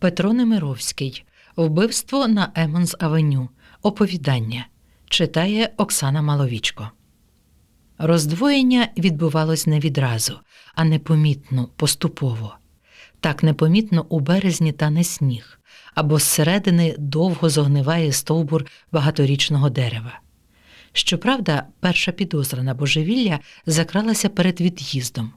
Петро Немировський. Вбивство на Емонс Авеню. Оповідання. Читає Оксана Маловічко. Роздвоєння відбувалось не відразу, а непомітно, поступово. Так непомітно у березні тане сніг, або зсередини довго зогниває стовбур багаторічного дерева. Щоправда, перша підозра на божевілля закралася перед від'їздом.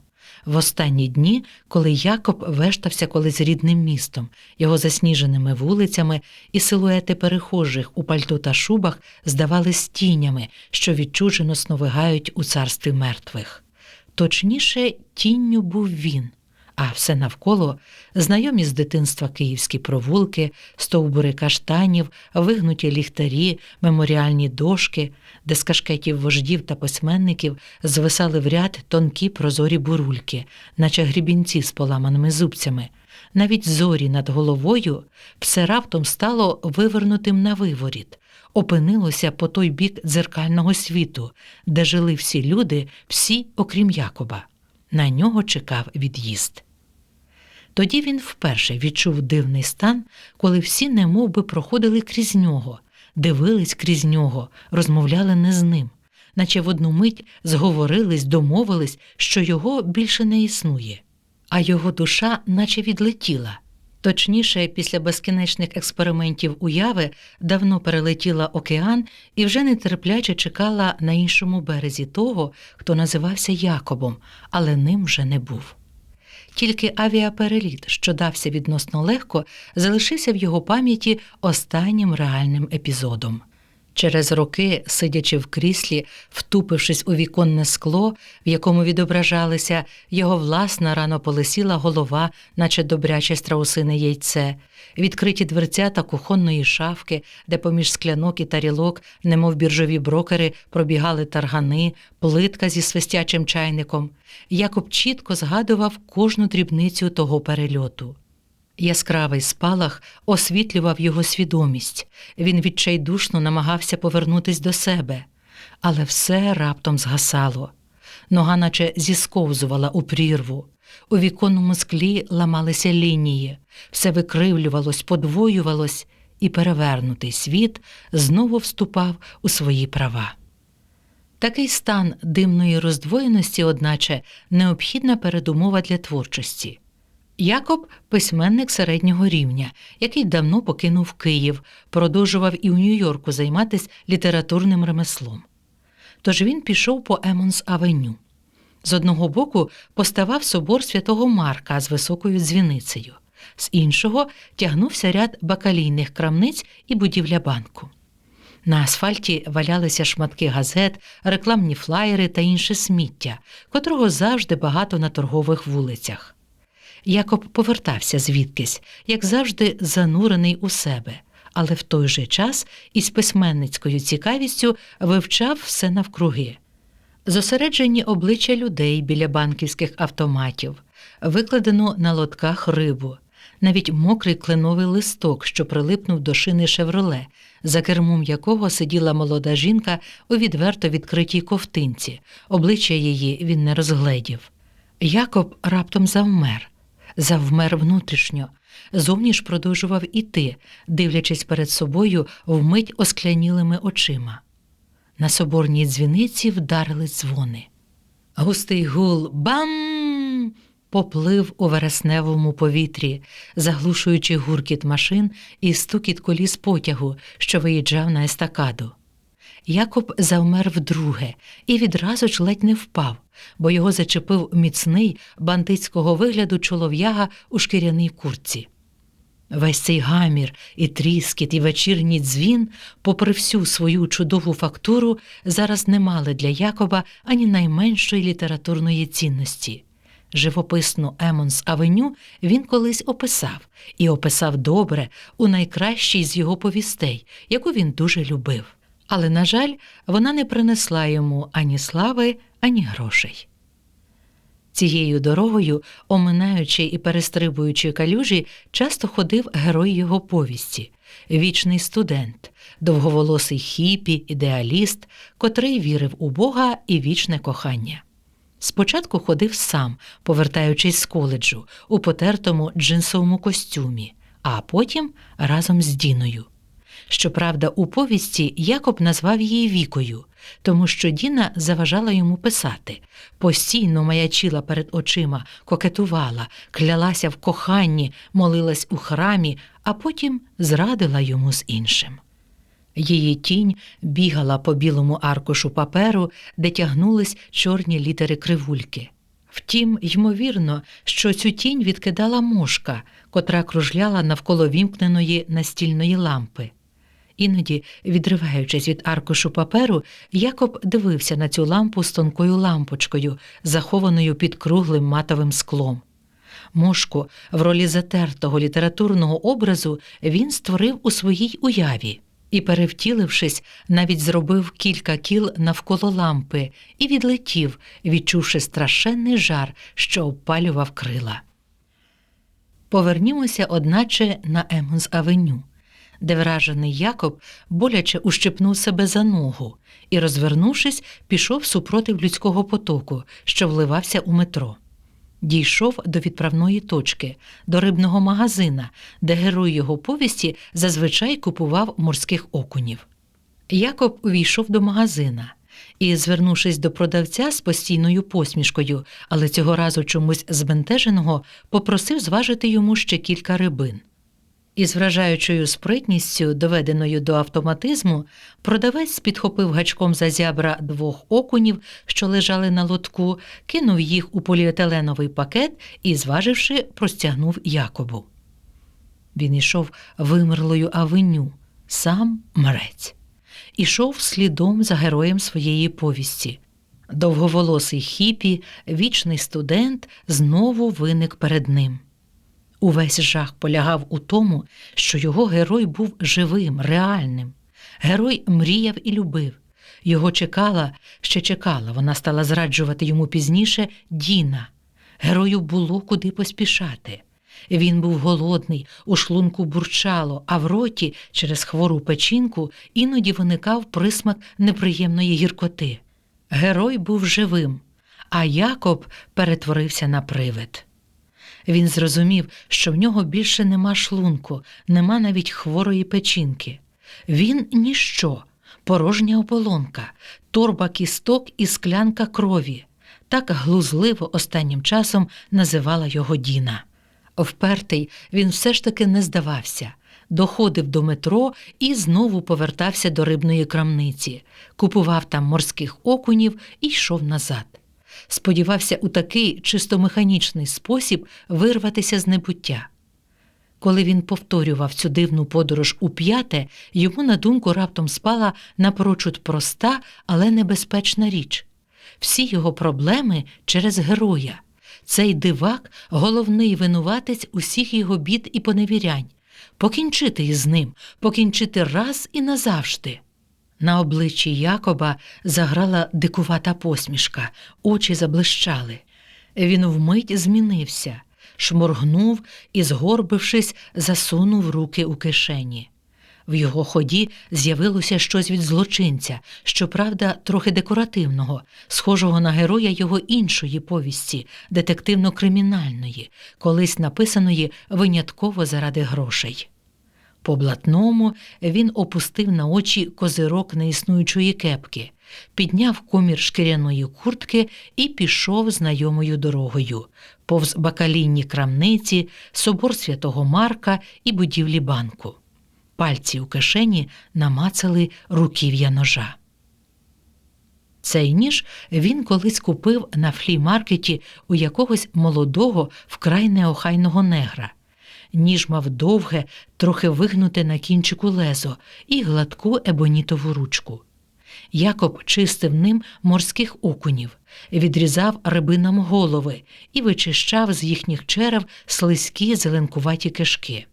В останні дні, коли Якоб вештався колись рідним містом, його засніженими вулицями і силуети перехожих у пальто та шубах здавались тінями, що відчужено сновигають у царстві мертвих. Точніше, тінню був він, а все навколо знайомі з дитинства київські провулки, стовбури каштанів, вигнуті ліхтарі, меморіальні дошки, де з кашкетів вождів та письменників звисали в ряд тонкі прозорі бурульки, наче грібінці з поламаними зубцями. Навіть зорі над головою все раптом стало вивернутим на виворіт, опинилося по той бік дзеркального світу, де жили всі люди, всі, окрім Якоба. На нього чекав від'їзд. Тоді він вперше відчув дивний стан, коли всі немов би проходили крізь нього, дивились крізь нього, розмовляли не з ним, наче в одну мить зговорились, домовились, що його більше не існує, а його душа наче відлетіла. Точніше, після безкінечних експериментів уяви давно перелетіла океан і вже нетерпляче чекала на іншому березі того, хто називався Якобом, але ним вже не був. Тільки авіапереліт, що дався відносно легко, залишився в його пам'яті останнім реальним епізодом. Через роки, сидячи в кріслі, втупившись у віконне скло, в якому відображалися його власна рано полисіла голова, наче добряче страусине яйце, відкриті дверцята кухонної шафки, де поміж склянок і тарілок, немов біржові брокери, пробігали таргани, плитка зі свистячим чайником. Якоб чітко згадував кожну дрібницю того перельоту. Яскравий спалах освітлював його свідомість, він відчайдушно намагався повернутись до себе, але все раптом згасало. Нога наче зісковзувала у прірву. У віконному склі ламалися лінії, все викривлювалось, подвоювалось, і перевернутий світ знову вступав у свої права. Такий стан димної роздвоєності, одначе, необхідна передумова для творчості. Якоб письменник середнього рівня, який давно покинув Київ, продовжував і у Нью-Йорку займатися літературним ремеслом. Тож він пішов по Емонс Авеню. З одного боку поставав собор святого Марка з високою дзвіницею, з іншого тягнувся ряд бакалійних крамниць і будівля банку. На асфальті валялися шматки газет, рекламні флаєри та інше сміття, котрого завжди багато на торгових вулицях. Якоб повертався звідкись, як завжди, занурений у себе, але в той же час із письменницькою цікавістю вивчав все навкруги. Зосереджені обличчя людей біля банківських автоматів, викладену на лотках рибу, навіть мокрий кленовий листок, що прилипнув до шини шевроле, за кермом якого сиділа молода жінка у відверто відкритій ковтинці, обличчя її він не розгледів. Якоб раптом завмер завмер внутрішньо, зовні ж продовжував іти, дивлячись перед собою вмить осклянілими очима. На соборній дзвіниці вдарили дзвони. Густий гул бам! поплив у вересневому повітрі, заглушуючи гуркіт машин і стукіт коліс потягу, що виїжджав на естакаду. Якоб завмер вдруге і відразу ж ледь не впав, бо його зачепив міцний бандитського вигляду чолов'яга у шкіряній курці. Весь цей гамір, і тріскіт, і вечірній дзвін, попри всю свою чудову фактуру, зараз не мали для Якоба ані найменшої літературної цінності. Живописну Емонс Авеню він колись описав і описав добре у найкращій з його повістей, яку він дуже любив але, на жаль, вона не принесла йому ані слави, ані грошей. Цією дорогою, оминаючи і перестрибуючи калюжі, часто ходив герой його повісті, вічний студент, довговолосий хіпі, ідеаліст, котрий вірив у Бога і вічне кохання. Спочатку ходив сам, повертаючись з коледжу, у потертому джинсовому костюмі, а потім разом з Діною. Щоправда, у повісті Якоб назвав її Вікою, тому що Діна заважала йому писати, постійно маячила перед очима, кокетувала, клялася в коханні, молилась у храмі, а потім зрадила йому з іншим. Її тінь бігала по білому аркушу паперу, де тягнулись чорні літери кривульки. Втім, ймовірно, що цю тінь відкидала мошка, котра кружляла навколо вімкненої настільної лампи. Іноді, відриваючись від аркушу паперу, Якоб дивився на цю лампу з тонкою лампочкою, захованою під круглим матовим склом. Мошку в ролі затертого літературного образу він створив у своїй уяві і, перевтілившись, навіть зробив кілька кіл навколо лампи і відлетів, відчувши страшенний жар, що обпалював крила. Повернімося, одначе, на Емонс Авеню, де вражений Якоб боляче ущипнув себе за ногу і, розвернувшись, пішов супротив людського потоку, що вливався у метро. Дійшов до відправної точки, до рибного магазина, де герой його повісті зазвичай купував морських окунів. Якоб увійшов до магазина і, звернувшись до продавця з постійною посмішкою, але цього разу чомусь збентеженого, попросив зважити йому ще кілька рибин. Із вражаючою спритністю, доведеною до автоматизму, продавець підхопив гачком за зябра двох окунів, що лежали на лотку, кинув їх у поліетиленовий пакет і, зваживши, простягнув Якобу. Він ішов вимерлою авеню, сам мрець, ішов слідом за героєм своєї повісті. Довговолосий хіпі, вічний студент, знову виник перед ним. Увесь жах полягав у тому, що його герой був живим, реальним. Герой мріяв і любив. Його чекала, ще чекала, вона стала зраджувати йому пізніше Діна. Герою було куди поспішати. Він був голодний, у шлунку бурчало, а в роті через хвору печінку іноді виникав присмак неприємної гіркоти. Герой був живим, а Якоб перетворився на привид. Він зрозумів, що в нього більше нема шлунку, нема навіть хворої печінки. Він ніщо, порожня ополонка, торба кісток і склянка крові. Так глузливо останнім часом називала його Діна. Впертий він все ж таки не здавався, доходив до метро і знову повертався до рибної крамниці, купував там морських окунів і йшов назад сподівався у такий чисто механічний спосіб вирватися з небуття. Коли він повторював цю дивну подорож у п'яте, йому на думку раптом спала напрочуд проста, але небезпечна річ всі його проблеми через героя. Цей дивак головний винуватець усіх його бід і поневірянь, покінчити із ним, покінчити раз і назавжди. На обличчі Якоба заграла дикувата посмішка, очі заблищали. Він вмить змінився, шморгнув і, згорбившись, засунув руки у кишені. В його ході з'явилося щось від злочинця, щоправда, трохи декоративного, схожого на героя його іншої повісті, детективно-кримінальної, колись написаної винятково заради грошей. По блатному він опустив на очі козирок неіснуючої кепки, підняв комір шкіряної куртки і пішов знайомою дорогою, повз бакалінні крамниці, собор святого Марка і будівлі банку. Пальці у кишені намацали руків'я ножа. Цей ніж він колись купив на флі-маркеті у якогось молодого, вкрай неохайного негра ніж мав довге, трохи вигнуте на кінчику лезо і гладку ебонітову ручку. Якоб чистив ним морських окунів, відрізав рибинам голови і вичищав з їхніх черев слизькі зеленкуваті кишки.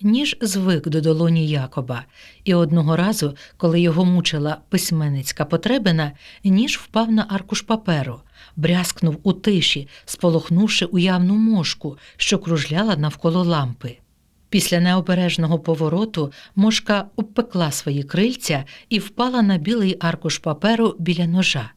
Ніж звик до долоні Якоба, і одного разу, коли його мучила письменницька потребина, ніж впав на аркуш паперу, брязкнув у тиші, сполохнувши уявну мошку, що кружляла навколо лампи. Після необережного повороту мошка обпекла свої крильця і впала на білий аркуш паперу біля ножа.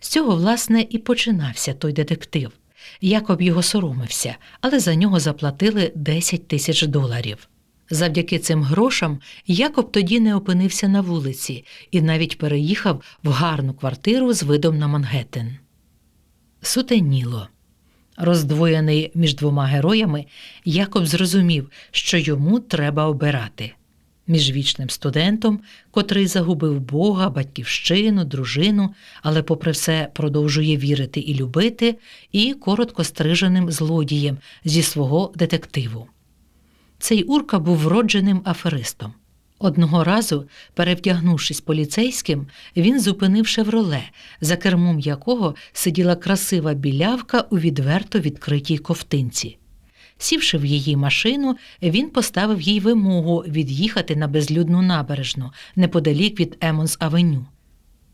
З цього, власне, і починався той детектив. Якоб його соромився, але за нього заплатили 10 тисяч доларів. Завдяки цим грошам Якоб тоді не опинився на вулиці і навіть переїхав в гарну квартиру з видом на Мангеттен. Сутеніло. Роздвоєний між двома героями, Якоб зрозумів, що йому треба обирати між вічним студентом, котрий загубив Бога, батьківщину, дружину, але, попри все, продовжує вірити і любити, і короткостриженим злодієм зі свого детективу. Цей Урка був вродженим аферистом. Одного разу, перевдягнувшись поліцейським, він зупинив шевроле, за кермом якого сиділа красива білявка у відверто відкритій ковтинці. Сівши в її машину, він поставив їй вимогу від'їхати на безлюдну набережну неподалік від Емонс Авеню.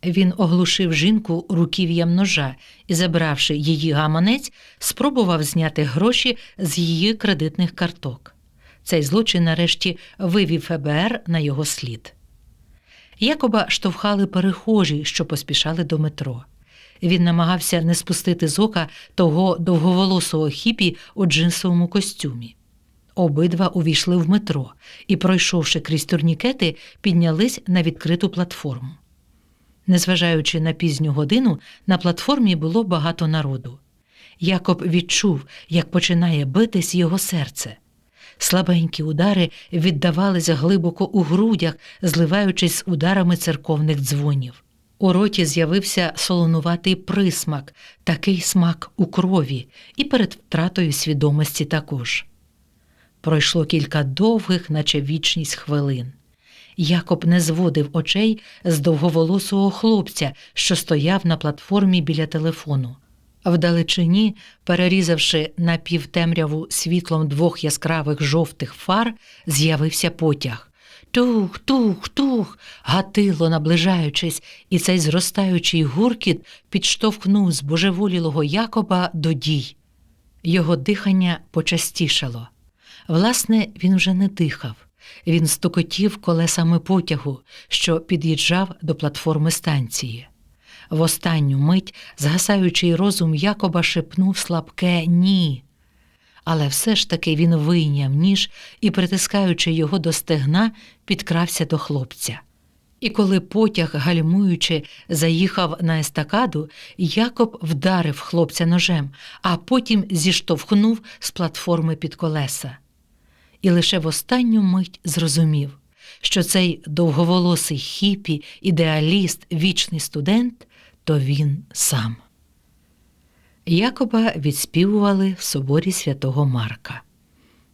Він оглушив жінку руків'ям ножа і, забравши її гаманець, спробував зняти гроші з її кредитних карток. Цей злочин нарешті вивів ФБР на його слід. Якоба штовхали перехожі, що поспішали до метро. Він намагався не спустити з ока того довговолосого хіпі у джинсовому костюмі. Обидва увійшли в метро і, пройшовши крізь турнікети, піднялись на відкриту платформу. Незважаючи на пізню годину, на платформі було багато народу. Якоб відчув, як починає битись його серце. Слабенькі удари віддавалися глибоко у грудях, зливаючись з ударами церковних дзвонів. У роті з'явився солонуватий присмак, такий смак у крові, і перед втратою свідомості також. Пройшло кілька довгих, наче вічність хвилин. Якоб не зводив очей з довговолосого хлопця, що стояв на платформі біля телефону. Вдалечині, перерізавши напівтемряву світлом двох яскравих жовтих фар, з'явився потяг. Тух, тух, тух, гатило, наближаючись, і цей зростаючий гуркіт підштовхнув збожеволілого Якоба до дій. Його дихання почастішало. Власне, він вже не дихав. Він стукотів колесами потягу, що під'їжджав до платформи станції. В останню мить згасаючий розум Якоба шепнув слабке ні. Але все ж таки він вийняв ніж і, притискаючи його до стегна, підкрався до хлопця. І коли потяг, гальмуючи, заїхав на естакаду, Якоб вдарив хлопця ножем, а потім зіштовхнув з платформи під колеса. І лише в останню мить зрозумів, що цей довговолосий хіпі, ідеаліст, вічний студент то він сам. Якоба відспівували в соборі святого Марка.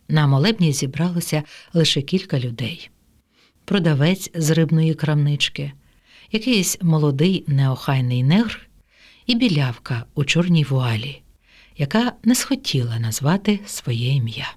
На молебні зібралося лише кілька людей. Продавець з рибної крамнички, якийсь молодий неохайний негр і білявка у чорній вуалі, яка не схотіла назвати своє ім'я.